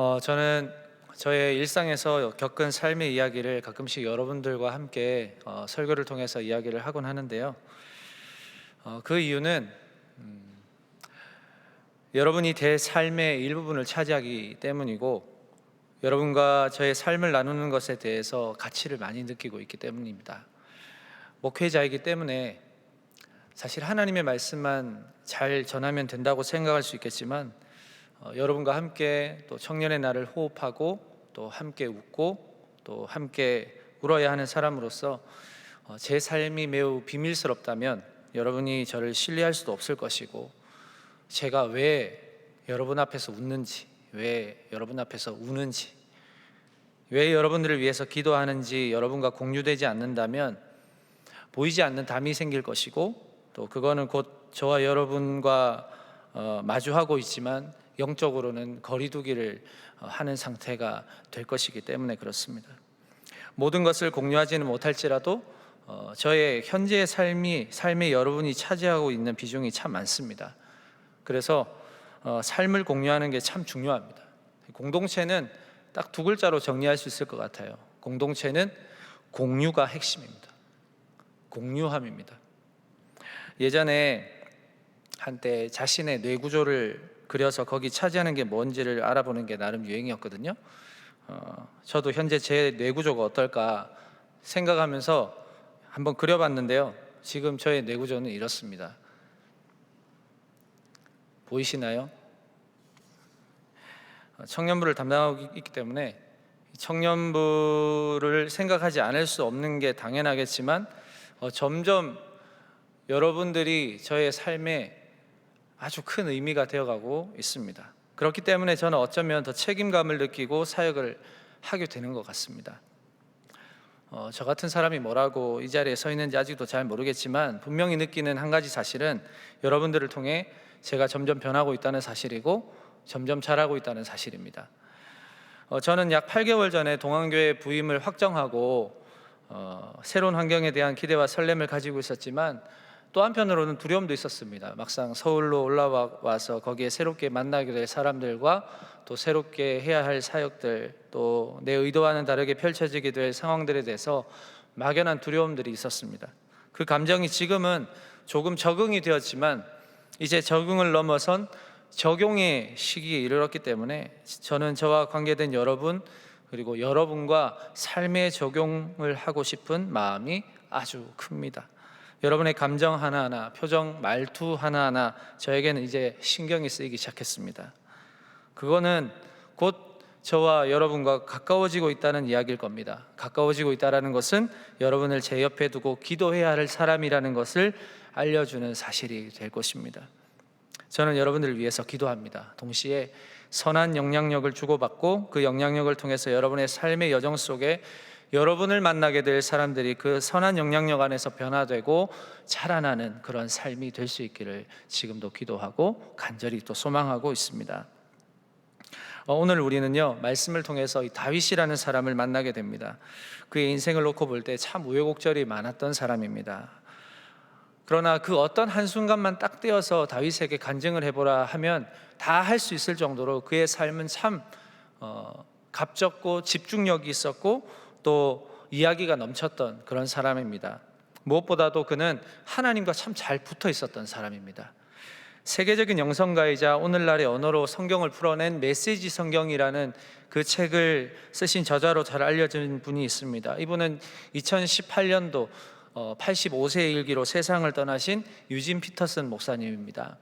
어, 저는 저의 일상에서 겪은 삶의 이야기를 가끔씩 여러분들과 함께 어, 설교를 통해서 이야기를 하곤 하는데요. 어, 그 이유는 음, 여러분이 제 삶의 일부분을 차지하기 때문이고 여러분과 저의 삶을 나누는 것에 대해서 가치를 많이 느끼고 있기 때문입니다. 목회자이기 때문에 사실 하나님의 말씀만 잘 전하면 된다고 생각할 수 있겠지만 어, 여러분과 함께 또 청년의 날을 호흡하고 또 함께 웃고 또 함께 울어야 하는 사람으로서 어, 제 삶이 매우 비밀스럽다면 여러분이 저를 신뢰할 수도 없을 것이고 제가 왜 여러분 앞에서 웃는지 왜 여러분 앞에서 우는지 왜 여러분들을 위해서 기도하는지 여러분과 공유되지 않는다면 보이지 않는 담이 생길 것이고 또 그거는 곧 저와 여러분과 어, 마주하고 있지만 영적으로는 거리두기를 어, 하는 상태가 될 것이기 때문에 그렇습니다. 모든 것을 공유하지는 못할지라도 어, 저의 현재의 삶이 삶의 여러분이 차지하고 있는 비중이 참 많습니다. 그래서 어, 삶을 공유하는 게 참 중요합니다. 공동체는 딱 두 글자로 정리할 수 있을 것 같아요. 공동체는 공유가 핵심입니다. 공유함입니다. 예전에 한때 자신의 뇌 구조를 그려서 거기 차지하는 게 뭔지를 알아보는 게 나름 유행이었거든요. 어, 저도 현재 제 뇌 구조가 어떨까 생각하면서 한번 그려봤는데요. 지금 저의 뇌 구조는 이렇습니다. 보이시나요? 어, 청년부를 담당하고 있기 때문에 청년부를 생각하지 않을 수 없는 게 당연하겠지만 어, 점점 여러분들이 저의 삶에 아주 큰 의미가 되어가고 있습니다. 그렇기 때문에 저는 어쩌면 더 책임감을 느끼고 사역을 하게 되는 것 같습니다. 어, 저 같은 사람이 뭐라고 이 자리에 서 있는지 아직도 잘 모르겠지만 분명히 느끼는 한 가지 사실은 여러분들을 통해 제가 점점 변하고 있다는 사실이고 점점 잘하고 있다는 사실입니다. 어, 저는 약 8개월 전에 동안교회 부임을 확정하고 어, 새로운 환경에 대한 기대와 설렘을 가지고 있었지만 또 한편으로는 두려움도 있었습니다. 막상 서울로 올라와서 거기에 새롭게 만나게 될 사람들과 또 새롭게 해야 할 사역들 또 내 의도와는 다르게 펼쳐지게 될 상황들에 대해서 막연한 두려움들이 있었습니다. 그 감정이 지금은 조금 적응이 되었지만 이제 적응을 넘어선 적용의 시기에 이르렀기 때문에 저는 저와 관계된 여러분 그리고 여러분과 삶의 적용을 하고 싶은 마음이 아주 큽니다. 여러분의 감정 하나하나, 표정, 말투 하나하나 저에게는 이제 신경이 쓰이기 시작했습니다. 그거는 곧 저와 여러분과 가까워지고 있다는 이야기일 겁니다. 가까워지고 있다라는 것은 여러분을 제 옆에 두고 기도해야 할 사람이라는 것을 알려주는 사실이 될 것입니다. 저는 여러분들을 위해서 기도합니다. 동시에 선한 영향력을 주고받고 그 영향력을 통해서 여러분의 삶의 여정 속에 여러분을 만나게 될 사람들이 그 선한 영향력 안에서 변화되고 자라나는 그런 삶이 될 수 있기를 지금도 기도하고 간절히 또 소망하고 있습니다. 어, 오늘 우리는요 말씀을 통해서 이 다윗이라는 사람을 만나게 됩니다. 그의 인생을 놓고 볼 때 참 우여곡절이 많았던 사람입니다. 그러나 그 어떤 한 순간만 딱 떼어서 다윗에게 간증을 해보라 하면 다 할 수 있을 정도로 그의 삶은 참 어, 값졌고 집중력이 있었고 또 이야기가 넘쳤던 그런 사람입니다. 무엇보다도 그는 하나님과 참 잘 붙어 있었던 사람입니다. 세계적인 영성가이자 오늘날의 언어로 성경을 풀어낸 메시지 성경이라는 그 책을 쓰신 저자로 잘 알려진 분이 있습니다. 이분은 2018년도 85세의 일기로 세상을 떠나신 유진 피터슨 목사님입니다.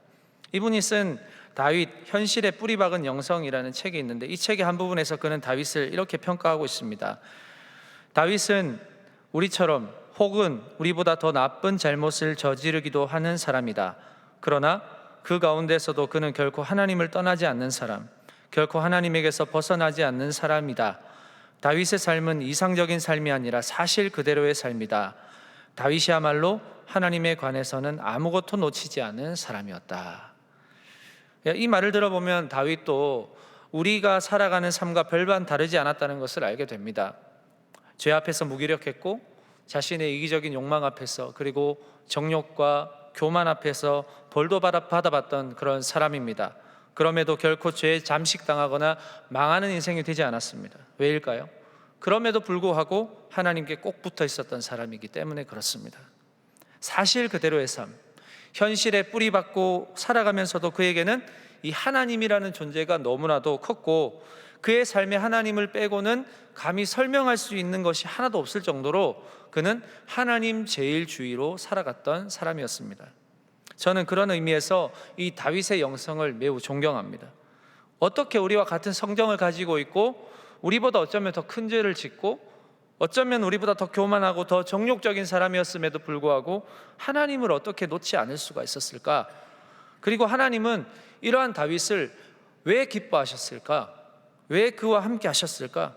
이분이 쓴 다윗 현실의 뿌리 박은 영성이라는 책이 있는데 이 책의 한 부분에서 그는 다윗을 이렇게 평가하고 있습니다. 다윗은 우리처럼 혹은 우리보다 더 나쁜 잘못을 저지르기도 하는 사람이다. 그러나 그 가운데서도 그는 결코 하나님을 떠나지 않는 사람, 결코 하나님에게서 벗어나지 않는 사람이다. 다윗의 삶은 이상적인 삶이 아니라 사실 그대로의 삶이다. 다윗이야말로 하나님에 관해서는 아무것도 놓치지 않은 사람이었다. 이 말을 들어보면 다윗도 우리가 살아가는 삶과 별반 다르지 않았다는 것을 알게 됩니다. 죄 앞에서 무기력했고 자신의 이기적인 욕망 앞에서 그리고 정욕과 교만 앞에서 벌도 받아봤던 그런 사람입니다. 그럼에도 결코 죄에 잠식당하거나 망하는 인생이 되지 않았습니다. 왜일까요? 그럼에도 불구하고 하나님께 꼭 붙어 있었던 사람이기 때문에 그렇습니다. 사실 그대로의 삶, 현실에 뿌리박고 살아가면서도 그에게는 이 하나님이라는 존재가 너무나도 컸고 그의 삶에 하나님을 빼고는 감히 설명할 수 있는 것이 하나도 없을 정도로 그는 하나님 제일주의로 살아갔던 사람이었습니다. 저는 그런 의미에서 이 다윗의 영성을 매우 존경합니다. 어떻게 우리와 같은 성경을 가지고 있고 우리보다 어쩌면 더 큰 죄를 짓고 어쩌면 우리보다 더 교만하고 더 정욕적인 사람이었음에도 불구하고 하나님을 어떻게 놓지 않을 수가 있었을까? 그리고 하나님은 이러한 다윗을 왜 기뻐하셨을까? 왜 그와 함께 하셨을까?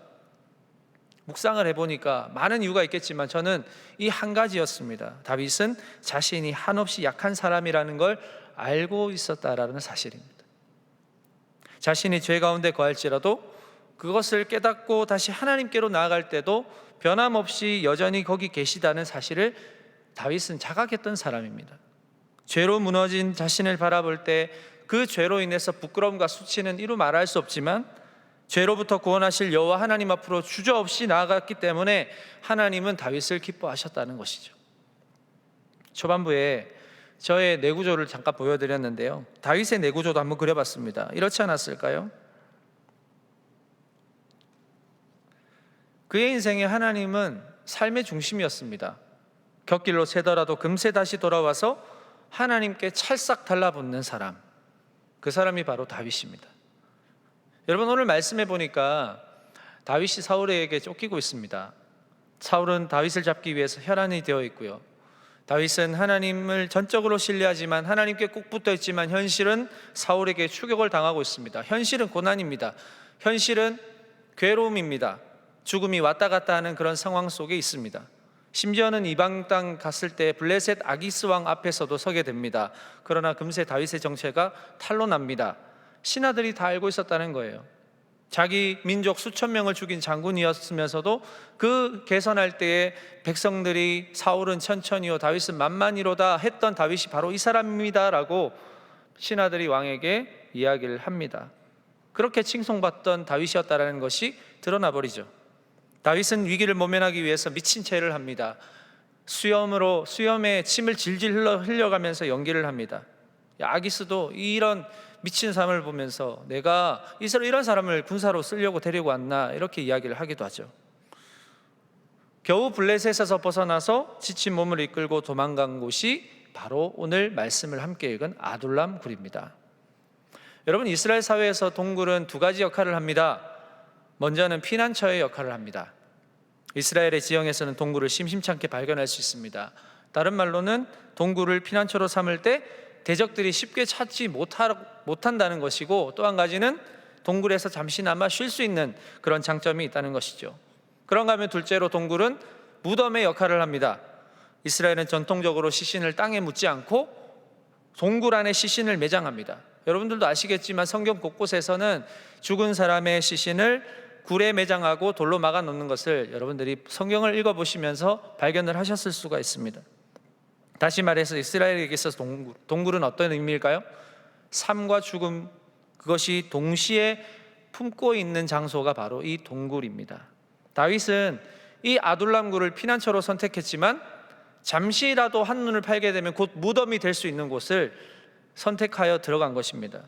묵상을 해보니까 많은 이유가 있겠지만 저는 이 한 가지였습니다. 다윗은 자신이 한없이 약한 사람이라는 걸 알고 있었다라는 사실입니다. 자신이 죄 가운데 거할지라도 그것을 깨닫고 다시 하나님께로 나아갈 때도 변함없이 여전히 거기 계시다는 사실을 다윗은 자각했던 사람입니다. 죄로 무너진 자신을 바라볼 때 그 죄로 인해서 부끄러움과 수치는 이루 말할 수 없지만 죄로부터 구원하실 여호와 하나님 앞으로 주저없이 나아갔기 때문에 하나님은 다윗을 기뻐하셨다는 것이죠. 초반부에 저의 내구조를 잠깐 보여드렸는데요. 다윗의 내구조도 한번 그려봤습니다. 이렇지 않았을까요? 그의 인생에 하나님은 삶의 중심이었습니다. 곁길로 새더라도 금세 다시 돌아와서 하나님께 찰싹 달라붙는 사람. 그 사람이 바로 다윗입니다. 여러분 오늘 말씀해 보니까 다윗이 사울에게 쫓기고 있습니다. 사울은 다윗을 잡기 위해서 혈안이 되어 있고요. 다윗은 하나님을 전적으로 신뢰하지만 하나님께 꼭 붙어 있지만 현실은 사울에게 추격을 당하고 있습니다. 현실은 고난입니다. 현실은 괴로움입니다. 죽음이 왔다 갔다 하는 그런 상황 속에 있습니다. 심지어는 이방 땅 갔을 때 블레셋 아기스 왕 앞에서도 서게 됩니다. 그러나 금세 다윗의 정체가 탄로납니다. 신하들이 다 알고 있었다는 거예요. 자기 민족 수천 명을 죽인 장군이었으면서도 그 개선할 때에 백성들이 사울은 천천히요 다윗은 만만히로다 했던 다윗이 바로 이 사람입니다라고 신하들이 왕에게 이야기를 합니다. 그렇게 칭송받던 다윗이었다라는 것이 드러나 버리죠. 다윗은 위기를 모면하기 위해서 미친 채를 합니다. 수염으로 수염에 침을 질질 흘러 흘려가면서 연기를 합니다. 아기스도 이런 미친 삶을 보면서 내가 이스라엘 이런 사람을 군사로 쓰려고 데리고 왔나 이렇게 이야기를 하기도 하죠. 겨우 블레셋에서 벗어나서 지친 몸을 이끌고 도망간 곳이 바로 오늘 말씀을 함께 읽은 아둘람 굴입니다. 여러분 이스라엘 사회에서 동굴은 두 가지 역할을 합니다. 먼저는 피난처의 역할을 합니다. 이스라엘의 지형에서는 동굴을 심심찮게 발견할 수 있습니다. 다른 말로는 동굴을 피난처로 삼을 때 대적들이 쉽게 찾지 못한다는 것이고 또 한 가지는 동굴에서 잠시나마 쉴 수 있는 그런 장점이 있다는 것이죠. 그런가 하면 둘째로 동굴은 무덤의 역할을 합니다. 이스라엘은 전통적으로 시신을 땅에 묻지 않고 동굴 안에 시신을 매장합니다. 여러분들도 아시겠지만 성경 곳곳에서는 죽은 사람의 시신을 굴에 매장하고 돌로 막아 놓는 것을 여러분들이 성경을 읽어 보시면서 발견을 하셨을 수가 있습니다. 다시 말해서 이스라엘에게 있어서 동굴, 동굴은 어떤 의미일까요? 삶과 죽음 그것이 동시에 품고 있는 장소가 바로 이 동굴입니다. 다윗은 이 아둘람굴을 피난처로 선택했지만 잠시라도 한눈을 팔게 되면 곧 무덤이 될 수 있는 곳을 선택하여 들어간 것입니다.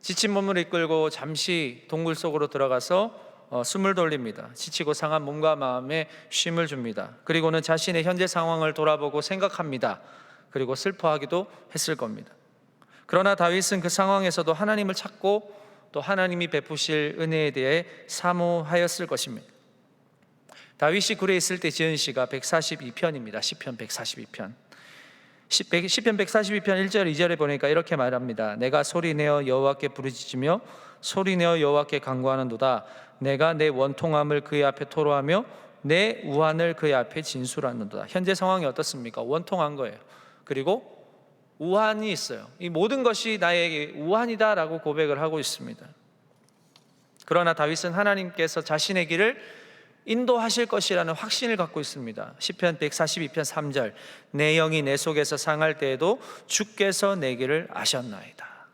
지친 몸을 이끌고 잠시 동굴 속으로 들어가서 어, 숨을 돌립니다. 지치고 상한 몸과 마음에 쉼을 줍니다. 그리고는 자신의 현재 상황을 돌아보고 생각합니다. 그리고 슬퍼하기도 했을 겁니다. 그러나 다윗은 그 상황에서도 하나님을 찾고 또 하나님이 베푸실 은혜에 대해 사모하였을 것입니다. 다윗이 굴에 있을 때 지은 시가 142편입니다. 시편 142편. 시편 142편 1절 2절에 보니까 이렇게 말합니다. 내가 소리내어 여호와께 부르짖으며 소리내어 여호와께 간구하는도다. 내가 내 원통함을 그의 앞에 토로하며 내 우한을 그의 앞에 진술하는도다. 현재 상황이 어떻습니까? 원통한 거예요. 그리고 우한이 있어요. 이 모든 것이 나에게 우한이다라고 고백을 하고 있습니다. 그러나 다윗은 하나님께서 자신의 길을 인도하실 것이라는 확신을 갖고 있습니다. 시편 142편 3절 내 영이 내 속에서 상할 때에도 주께서 내 길을 아셨나이다.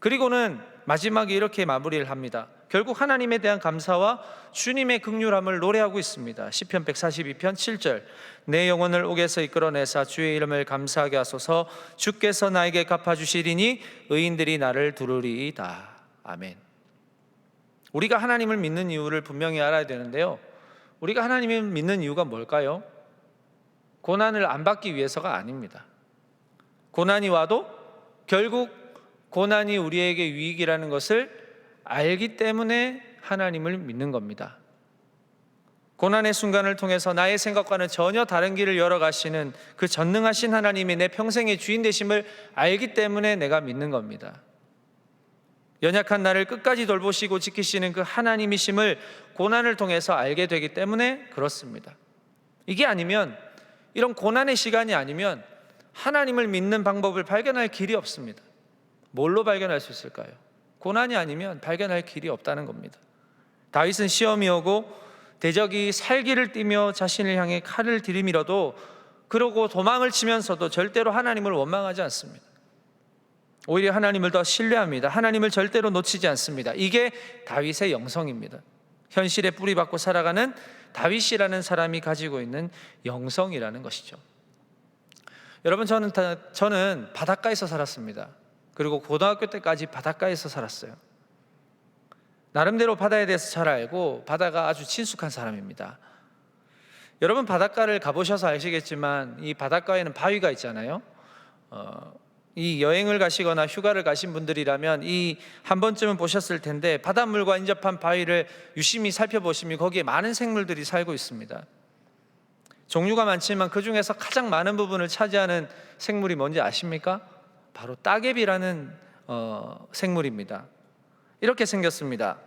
그리고는 마지막에 이렇게 마무리를 합니다. 결국 하나님에 대한 감사와 주님의 극률함을 노래하고 있습니다. 시편 142편 7절. 내 영혼을 옥에서 이끌어내사 주의 이름을 감사하게 하소서. 주께서 나에게 갚아 주시리니 의인들이 나를 두르리이다. 아멘. 우리가 하나님을 믿는 이유를 분명히 알아야 되는데요. 우리가 하나님을 믿는 이유가 뭘까요? 고난을 안 받기 위해서가 아닙니다. 고난이 와도 결국 고난이 우리에게 유익이라는 것을 알기 때문에 하나님을 믿는 겁니다. 고난의 순간을 통해서 나의 생각과는 전혀 다른 길을 열어가시는 그 전능하신 하나님이 내 평생의 주인 되심을 알기 때문에 내가 믿는 겁니다. 연약한 나를 끝까지 돌보시고 지키시는 그 하나님이심을 고난을 통해서 알게 되기 때문에 그렇습니다. 이게 아니면 이런 고난의 시간이 아니면 하나님을 믿는 방법을 발견할 길이 없습니다. 뭘로 발견할 수 있을까요? 고난이 아니면 발견할 길이 없다는 겁니다. 다윗은 시험이 오고 대적이 살기를 띠며 자신을 향해 칼을 들이밀어도 그러고 도망을 치면서도 절대로 하나님을 원망하지 않습니다. 오히려 하나님을 더 신뢰합니다. 하나님을 절대로 놓치지 않습니다. 이게 다윗의 영성입니다. 현실에 뿌리박고 살아가는 다윗이라는 사람이 가지고 있는 영성이라는 것이죠. 여러분 저는 다, 저는 바닷가에서 살았습니다. 그리고 고등학교 때까지 바닷가에서 살았어요. 나름대로 바다에 대해서 잘 알고 바다가 아주 친숙한 사람입니다. 여러분 바닷가를 가보셔서 아시겠지만 이 바닷가에는 바위가 있잖아요. 어, 이 여행을 가시거나 휴가를 가신 분들이라면 이 한 번쯤은 보셨을 텐데 바닷물과 인접한 바위를 유심히 살펴보시면 거기에 많은 생물들이 살고 있습니다. 종류가 많지만 그 중에서 가장 많은 부분을 차지하는 생물이 뭔지 아십니까? 바로 따개비라는 어, 생물입니다. 이렇게 생겼습니다.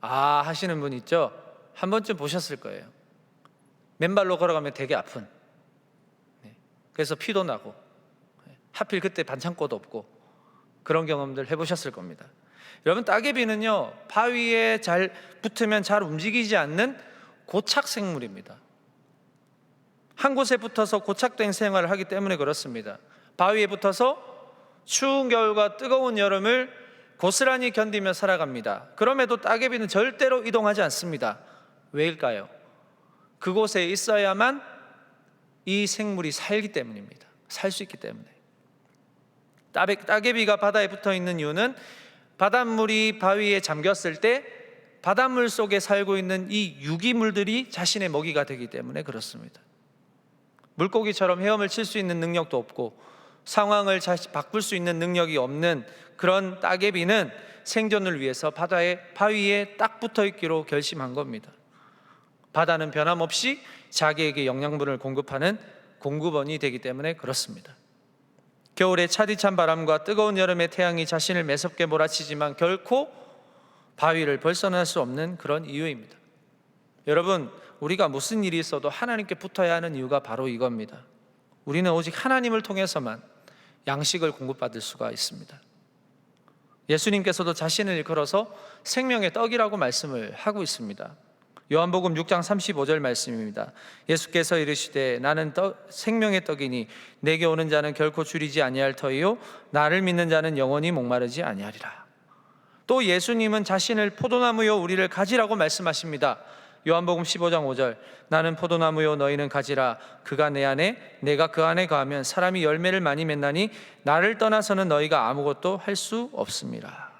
아 하시는 분 있죠? 한 번쯤 보셨을 거예요. 맨발로 걸어가면 되게 아픈. 네. 그래서 피도 나고 네. 하필 그때 반창고도 없고 그런 경험들 해보셨을 겁니다. 여러분 따개비는요 바위에 잘 붙으면 잘 움직이지 않는 고착 생물입니다. 한 곳에 붙어서 고착된 생활을 하기 때문에 그렇습니다. 바위에 붙어서 추운 겨울과 뜨거운 여름을 고스란히 견디며 살아갑니다. 그럼에도 따개비는 절대로 이동하지 않습니다. 왜일까요? 그곳에 있어야만 이 생물이 살기 때문입니다. 살 수 있기 때문에. 따개비가 바다에 붙어 있는 이유는 바닷물이 바위에 잠겼을 때 바닷물 속에 살고 있는 이 유기물들이 자신의 먹이가 되기 때문에 그렇습니다. 물고기처럼 헤엄을 칠 수 있는 능력도 없고 상황을 바꿀 수 있는 능력이 없는 그런 따개비는 생존을 위해서 바다에 바위에 딱 붙어 있기로 결심한 겁니다. 바다는 변함없이 자기에게 영양분을 공급하는 공급원이 되기 때문에 그렇습니다. 겨울에 차디찬 바람과 뜨거운 여름의 태양이 자신을 매섭게 몰아치지만 결코 바위를 벗어날 수 없는 그런 이유입니다. 여러분, 우리가 무슨 일이 있어도 하나님께 붙어야 하는 이유가 바로 이겁니다. 우리는 오직 하나님을 통해서만 양식을 공급받을 수가 있습니다. 예수님께서도 자신을 일컬어서 생명의 떡이라고 말씀을 하고 있습니다. 요한복음 6장 35절 말씀입니다. 예수께서 이르시되 나는 떡, 생명의 떡이니 내게 오는 자는 결코 줄이지 아니할 터이요 나를 믿는 자는 영원히 목마르지 아니하리라. 또 예수님은 자신을 포도나무요 우리를 가지라고 말씀하십니다. 요한복음 15장 5절 나는 포도나무요 너희는 가지라 그가 내 안에 내가 그 안에 거하면 사람이 열매를 많이 맺나니 나를 떠나서는 너희가 아무것도 할 수 없습니다.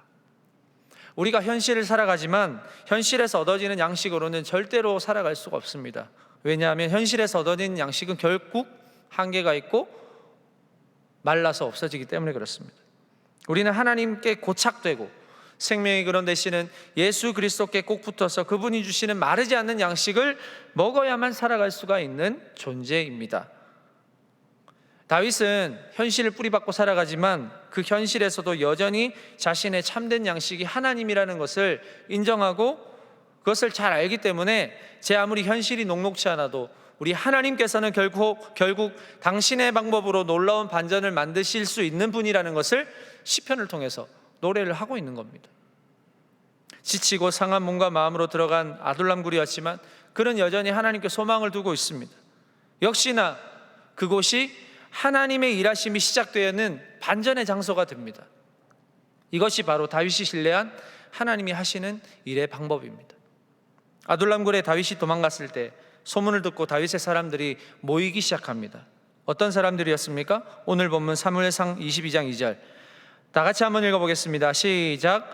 우리가 현실을 살아가지만 현실에서 얻어지는 양식으로는 절대로 살아갈 수가 없습니다. 왜냐하면 현실에서 얻어지는 양식은 결국 한계가 있고 말라서 없어지기 때문에 그렇습니다. 우리는 하나님께 고착되고 생명의 그런 대신은 예수 그리스도께 꼭 붙어서 그분이 주시는 마르지 않는 양식을 먹어야만 살아갈 수가 있는 존재입니다. 다윗은 현실을 뿌리박고 살아가지만 그 현실에서도 여전히 자신의 참된 양식이 하나님이라는 것을 인정하고 그것을 잘 알기 때문에 제 아무리 현실이 녹록치 않아도 우리 하나님께서는 결국 결국 당신의 방법으로 놀라운 반전을 만드실 수 있는 분이라는 것을 시편을 통해서 노래를 하고 있는 겁니다. 지치고 상한 몸과 마음으로 들어간 아둘람굴이었지만 그는 여전히 하나님께 소망을 두고 있습니다. 역시나 그곳이 하나님의 일하심이 시작되는 반전의 장소가 됩니다. 이것이 바로 다윗이 신뢰한 하나님이 하시는 일의 방법입니다. 아둘람굴에 다윗이 도망갔을 때 소문을 듣고 다윗의 사람들이 모이기 시작합니다. 어떤 사람들이었습니까? 오늘 본문 사무엘상 22장 2절. 다 같이 한번 읽어보겠습니다. 시작.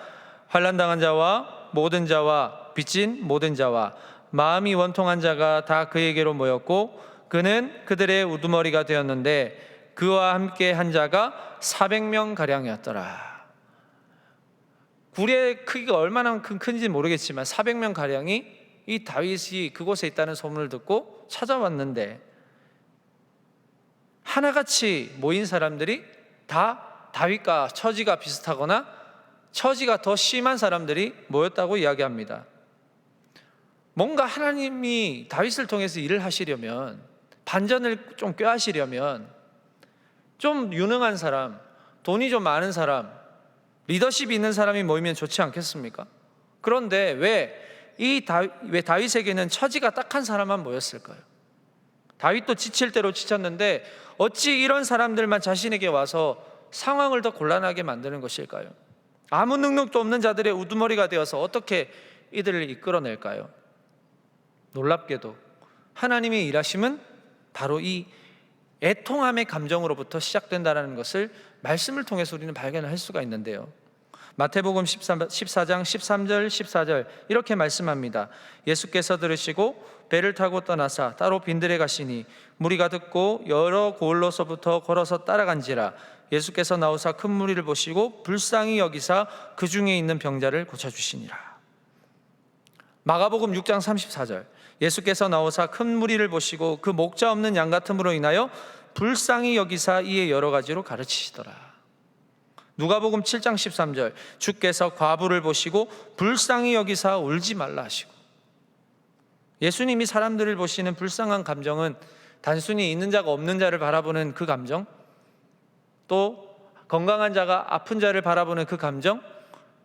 환난 당한 자와 모든 자와 빚진 모든 자와 마음이 원통한 자가 다 그에게로 모였고 그는 그들의 우두머리가 되었는데 그와 함께 한 자가 400명 가량이었더라. 굴의 크기가 얼마나 큰 큰지 모르겠지만 400명 가량이 이 다윗이 그곳에 있다는 소문을 듣고 찾아왔는데 하나같이 모인 사람들이 다 다윗과 처지가 비슷하거나 처지가 더 심한 사람들이 모였다고 이야기합니다. 뭔가 하나님이 다윗을 통해서 일을 하시려면 반전을 좀 꾀하시려면 좀 유능한 사람, 돈이 좀 많은 사람, 리더십이 있는 사람이 모이면 좋지 않겠습니까? 그런데 왜 이 왜 다윗에게는 처지가 딱한 사람만 모였을까요? 다윗도 지칠 대로 지쳤는데 어찌 이런 사람들만 자신에게 와서 상황을 더 곤란하게 만드는 것일까요? 아무 능력도 없는 자들의 우두머리가 되어서 어떻게 이들을 이끌어낼까요? 놀랍게도 하나님의 일하심은 바로 이 애통함의 감정으로부터 시작된다는 것을 말씀을 통해서 우리는 발견할 수가 있는데요. 마태복음 14, 14장 13절 14절 이렇게 말씀합니다. 예수께서 들으시고 배를 타고 떠나사 따로 빈들에 가시니 무리가 듣고 여러 고을로서부터 걸어서 따라간지라 예수께서 나오사 큰 무리를 보시고 불쌍히 여기사 그 중에 있는 병자를 고쳐 주시니라. 마가복음 6장 34절 예수께서 나오사 큰 무리를 보시고 그 목자 없는 양 같음으로 인하여 불쌍히 여기사 이에 여러 가지로 가르치시더라. 누가복음 7장 13절 주께서 과부를 보시고 불쌍히 여기사 울지 말라 하시고 예수님이 사람들을 보시는 불쌍한 감정은 단순히 있는 자가 없는 자를 바라보는 그 감정 또 건강한 자가 아픈 자를 바라보는 그 감정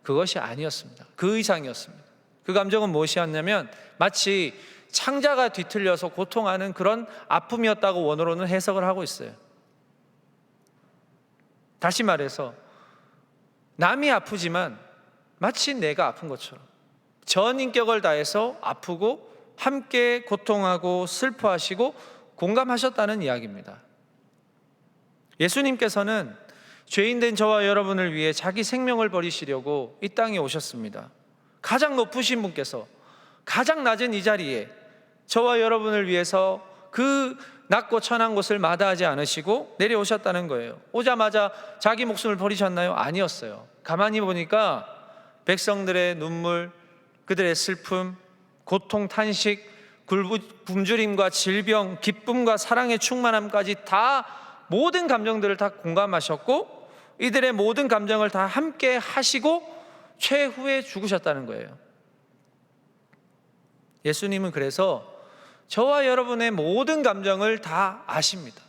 그것이 아니었습니다. 그 이상이었습니다. 그 감정은 무엇이었냐면 마치 창자가 뒤틀려서 고통하는 그런 아픔이었다고 원어로는 해석을 하고 있어요. 다시 말해서 남이 아프지만 마치 내가 아픈 것처럼 전 인격을 다해서 아프고 함께 고통하고 슬퍼하시고 공감하셨다는 이야기입니다. 예수님께서는 죄인된 저와 여러분을 위해 자기 생명을 버리시려고 이 땅에 오셨습니다. 가장 높으신 분께서 가장 낮은 이 자리에 저와 여러분을 위해서 그 낮고 천한 곳을 마다하지 않으시고 내려오셨다는 거예요. 오자마자 자기 목숨을 버리셨나요? 아니었어요. 가만히 보니까 백성들의 눈물, 그들의 슬픔, 고통, 탄식, 굶주림과 질병, 기쁨과 사랑의 충만함까지 다 모든 감정들을 다 공감하셨고 이들의 모든 감정을 다 함께 하시고 최후에 죽으셨다는 거예요. 예수님은 그래서 저와 여러분의 모든 감정을 다 아십니다.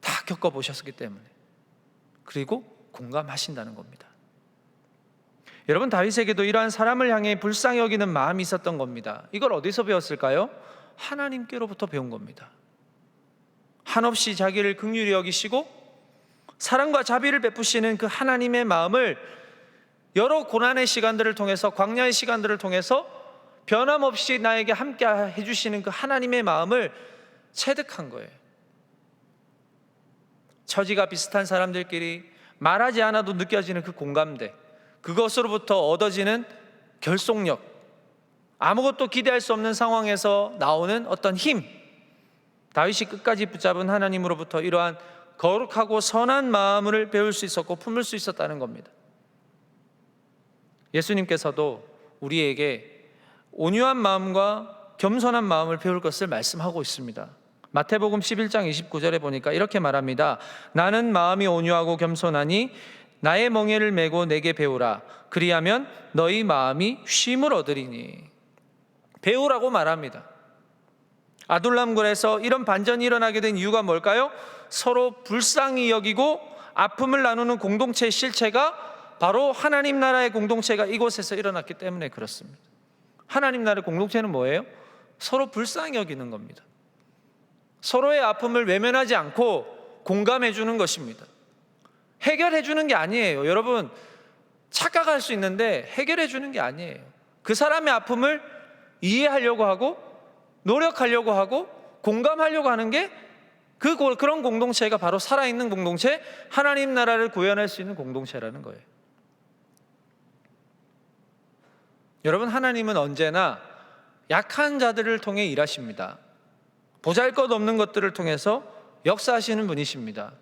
다 겪어보셨기 때문에. 그리고 공감하신다는 겁니다. 여러분, 다윗에게도 이러한 사람을 향해 불쌍히 여기는 마음이 있었던 겁니다. 이걸 어디서 배웠을까요? 하나님께로부터 배운 겁니다. 한없이 자기를 극률히 여기시고 사랑과 자비를 베푸시는 그 하나님의 마음을 여러 고난의 시간들을 통해서 광야의 시간들을 통해서 변함없이 나에게 함께 해주시는 그 하나님의 마음을 체득한 거예요. 처지가 비슷한 사람들끼리 말하지 않아도 느껴지는 그 공감대, 그것으로부터 얻어지는 결속력, 아무것도 기대할 수 없는 상황에서 나오는 어떤 힘, 다윗이 끝까지 붙잡은 하나님으로부터 이러한 거룩하고 선한 마음을 배울 수 있었고 품을 수 있었다는 겁니다. 예수님께서도 우리에게 온유한 마음과 겸손한 마음을 배울 것을 말씀하고 있습니다. 마태복음 11장 29절에 보니까 이렇게 말합니다. 나는 마음이 온유하고 겸손하니 나의 멍에를 메고 내게 배우라. 그리하면 너희 마음이 쉼을 얻으리니. 배우라고 말합니다. 아둘람굴에서 이런 반전이 일어나게 된 이유가 뭘까요? 서로 불쌍히 여기고 아픔을 나누는 공동체의 실체가 바로 하나님 나라의 공동체가 이곳에서 일어났기 때문에 그렇습니다. 하나님 나라의 공동체는 뭐예요? 서로 불쌍히 여기는 겁니다. 서로의 아픔을 외면하지 않고 공감해 주는 것입니다. 해결해 주는 게 아니에요. 여러분, 착각할 수 있는데 해결해 주는 게 아니에요. 그 사람의 아픔을 이해하려고 하고 노력하려고 하고 공감하려고 하는 게 그 그런 공동체가 바로 살아있는 공동체, 하나님 나라를 구현할 수 있는 공동체라는 거예요. 여러분 하나님은 언제나 약한 자들을 통해 일하십니다. 보잘 것 없는 것들을 통해서 역사하시는 분이십니다.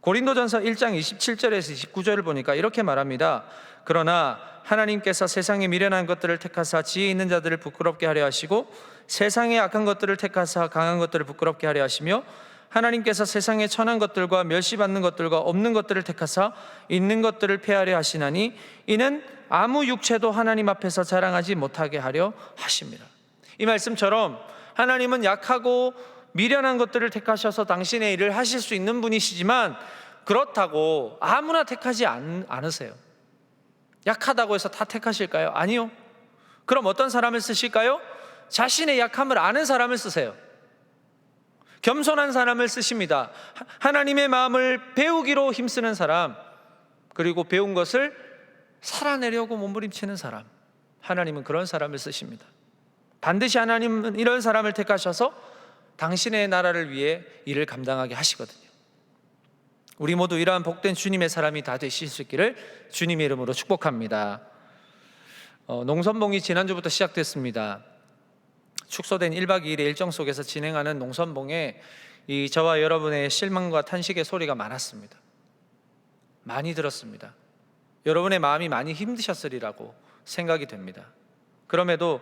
고린도전서 1장 27절에서 29절을 보니까 이렇게 말합니다. 그러나 하나님께서 세상에 미련한 것들을 택하사 지혜 있는 자들을 부끄럽게 하려 하시고 세상의 악한 것들을 택하사 강한 것들을 부끄럽게 하려 하시며 하나님께서 세상의 천한 것들과 멸시받는 것들과 없는 것들을 택하사 있는 것들을 폐하려 하시나니 이는 아무 육체도 하나님 앞에서 자랑하지 못하게 하려 하십니다. 이 말씀처럼 하나님은 약하고 미련한 것들을 택하셔서 당신의 일을 하실 수 있는 분이시지만 그렇다고 아무나 택하지 않, 않으세요. 약하다고 해서 다 택하실까요? 아니요. 그럼 어떤 사람을 쓰실까요? 자신의 약함을 아는 사람을 쓰세요. 겸손한 사람을 쓰십니다. 하- 하나님의 마음을 배우기로 힘쓰는 사람, 그리고 배운 것을 살아내려고 몸부림치는 사람. 하나님은 그런 사람을 쓰십니다. 반드시 하나님은 이런 사람을 택하셔서 당신의 나라를 위해 일을 감당하게 하시거든요. 우리 모두 이러한 복된 주님의 사람이 다 되실 수 있기를 주님의 이름으로 축복합니다. 어, 농선봉이 지난주부터 시작됐습니다. 축소된 1박 2일의 일정 속에서 진행하는 농선봉에 이 저와 여러분의 실망과 탄식의 소리가 많았습니다. 많이 들었습니다. 여러분의 마음이 많이 힘드셨으리라고 생각이 됩니다. 그럼에도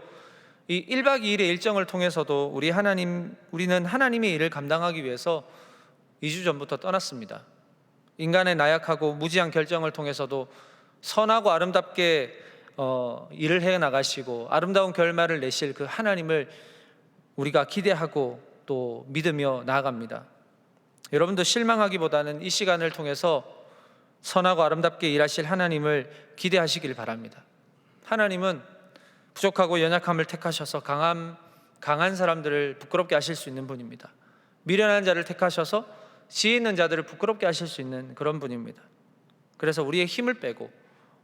이 1박 2일의 일정을 통해서도 우리 하나님 우리는 하나님의 일을 감당하기 위해서 2주 전부터 떠났습니다. 인간의 나약하고 무지한 결정을 통해서도 선하고 아름답게 어, 일을 해 나가시고 아름다운 결말을 내실 그 하나님을 우리가 기대하고 또 믿으며 나아갑니다. 여러분도 실망하기보다는 이 시간을 통해서 선하고 아름답게 일하실 하나님을 기대하시길 바랍니다. 하나님은 부족하고 연약함을 택하셔서 강한 강한 사람들을 부끄럽게 하실 수 있는 분입니다. 미련한 자를 택하셔서 지혜 있는 자들을 부끄럽게 하실 수 있는 그런 분입니다. 그래서 우리의 힘을 빼고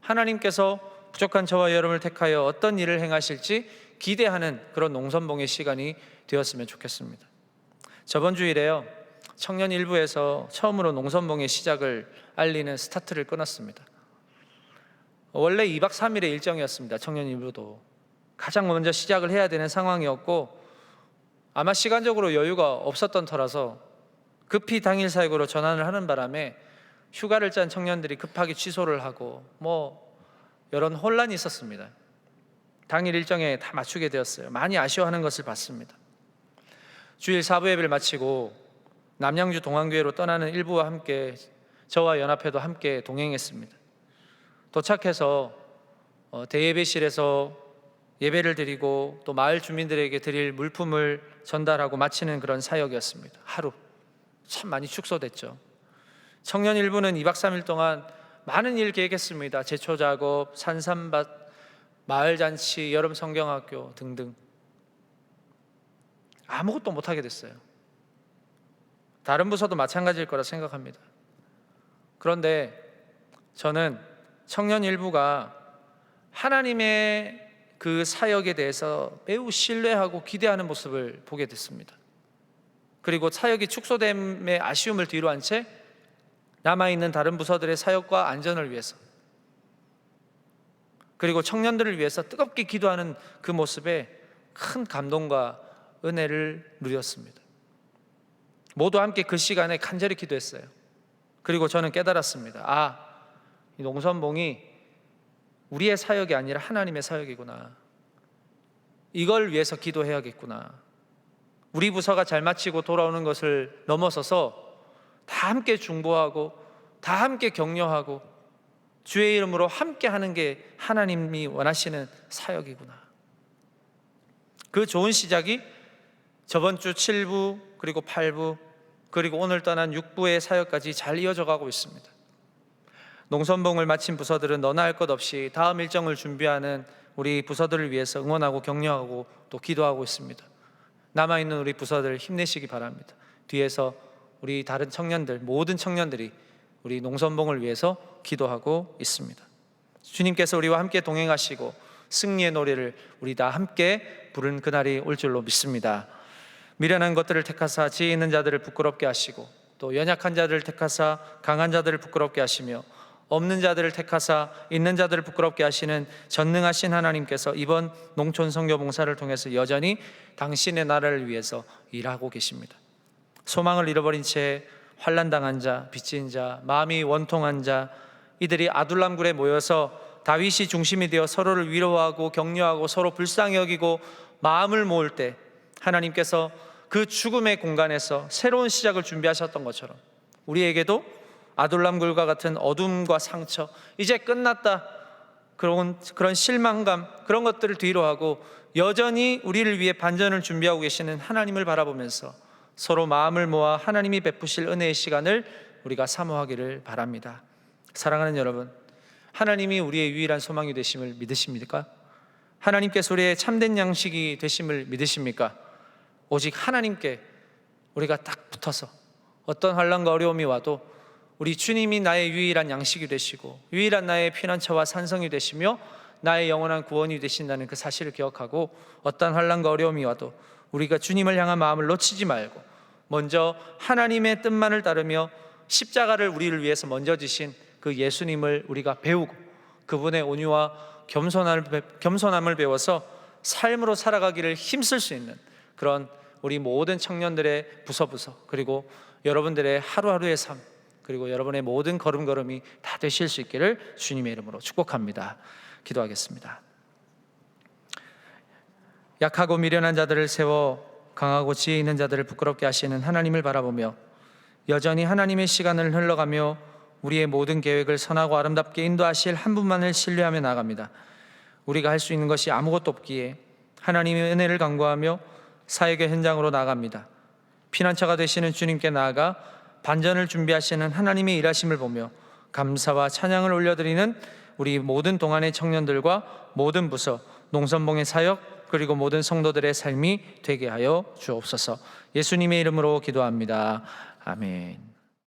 하나님께서 부족한 저와 여러분을 택하여 어떤 일을 행하실지 기대하는 그런 농선봉의 시간이 되었으면 좋겠습니다. 저번 주일에요. 청년 일부에서 처음으로 농선봉의 시작을 알리는 스타트를 끊었습니다. 원래 2박 3일의 일정이었습니다. 청년 일부도 가장 먼저 시작을 해야 되는 상황이었고 아마 시간적으로 여유가 없었던 터라서 급히 당일 사역으로 전환을 하는 바람에 휴가를 짠 청년들이 급하게 취소를 하고 뭐 이런 혼란이 있었습니다. 당일 일정에 다 맞추게 되었어요. 많이 아쉬워하는 것을 봤습니다. 주일 사부 예배를 마치고 남양주 동안교회로 떠나는 일부와 함께 저와 연합회도 함께 동행했습니다. 도착해서 어, 대예배실에서 예배를 드리고 또 마을 주민들에게 드릴 물품을 전달하고 마치는 그런 사역이었습니다. 하루 참 많이 축소됐죠. 청년 일부는 2박 3일 동안 많은 일 계획했습니다. 제초 작업, 산삼밭, 마을 잔치, 여름 성경학교 등등. 아무것도 못 하게 됐어요. 다른 부서도 마찬가지일 거라 생각합니다. 그런데 저는 청년 일부가 하나님의 그 사역에 대해서 매우 신뢰하고 기대하는 모습을 보게 됐습니다. 그리고 사역이 축소됨의 아쉬움을 뒤로 한 채 남아 있는 다른 부서들의 사역과 안전을 위해서 그리고 청년들을 위해서 뜨겁게 기도하는 그 모습에 큰 감동과 은혜를 누렸습니다. 모두 함께 그 시간에 간절히 기도했어요. 그리고 저는 깨달았습니다. 아, 이 농선봉이 우리의 사역이 아니라 하나님의 사역이구나. 이걸 위해서 기도해야겠구나. 우리 부서가 잘 마치고 돌아오는 것을 넘어서서 다 함께 중보하고 다 함께 격려하고 주의 이름으로 함께 하는 게 하나님이 원하시는 사역이구나. 그 좋은 시작이 저번 주 7부 그리고 8부 그리고 오늘 떠난 6부의 사역까지 잘 이어져 가고 있습니다. 농선봉을 마친 부서들은 너나 할 것 없이 다음 일정을 준비하는 우리 부서들을 위해서 응원하고 격려하고 또 기도하고 있습니다. 남아 있는 우리 부서들 힘내시기 바랍니다. 뒤에서 우리 다른 청년들 모든 청년들이 우리 농선봉을 위해서 기도하고 있습니다. 주님께서 우리와 함께 동행하시고 승리의 노래를 우리 다 함께 부른 그날이 올 줄로 믿습니다. 미련한 것들을 택하사 지혜 있는 자들을 부끄럽게 하시고 또 연약한 자들을 택하사 강한 자들을 부끄럽게 하시며 없는 자들을 택하사 있는 자들을 부끄럽게 하시는 전능하신 하나님께서 이번 농촌 선교 봉사를 통해서 여전히 당신의 나라를 위해서 일하고 계십니다. 소망을 잃어버린 채 환난 당한 자, 빚진 자, 마음이 원통한 자 이들이 아둘람굴에 모여서 다윗이 중심이 되어 서로를 위로하고 격려하고 서로 불쌍히 여기고 마음을 모을 때 하나님께서 그 죽음의 공간에서 새로운 시작을 준비하셨던 것처럼 우리에게도 아둘람굴과 같은 어둠과 상처 이제 끝났다 그런 그런 실망감 그런 것들을 뒤로하고 여전히 우리를 위해 반전을 준비하고 계시는 하나님을 바라보면서 서로 마음을 모아 하나님이 베푸실 은혜의 시간을 우리가 사모하기를 바랍니다. 사랑하는 여러분, 하나님이 우리의 유일한 소망이 되심을 믿으십니까? 하나님께서 우리의 참된 양식이 되심을 믿으십니까? 오직 하나님께 우리가 딱 붙어서 어떤 환란과 어려움이 와도 우리 주님이 나의 유일한 양식이 되시고 유일한 나의 피난처와 산성이 되시며 나의 영원한 구원이 되신다는 그 사실을 기억하고 어떤 환란과 어려움이 와도 우리가 주님을 향한 마음을 놓치지 말고 먼저 하나님의 뜻만을 따르며 십자가를 우리를 위해서 먼저 지신 그 예수님을 우리가 배우고 그분의 온유와 겸손함을, 배워서 삶으로 살아가기를 힘쓸 수 있는 그런 우리 모든 청년들의 부서부서 그리고 여러분들의 하루하루의 삶 그리고 여러분의 모든 걸음걸음이 다 되실 수 있기를 주님의 이름으로 축복합니다. 기도하겠습니다. 약하고 미련한 자들을 세워 강하고 지혜 있는 자들을 부끄럽게 하시는 하나님을 바라보며 여전히 하나님의 시간을 흘러가며 우리의 모든 계획을 선하고 아름답게 인도하실 한 분만을 신뢰하며 나갑니다. 우리가 할 수 있는 것이 아무것도 없기에 하나님의 은혜를 간구하며 사역의 현장으로 나갑니다. 피난처가 되시는 주님께 나아가 반전을 준비하시는 하나님의 일하심을 보며 감사와 찬양을 올려드리는 우리 모든 동안의 청년들과 모든 부서, 농선봉의 사역 그리고 모든 성도들의 삶이 되게 하여 주옵소서. 예수님의 이름으로 기도합니다. 아멘.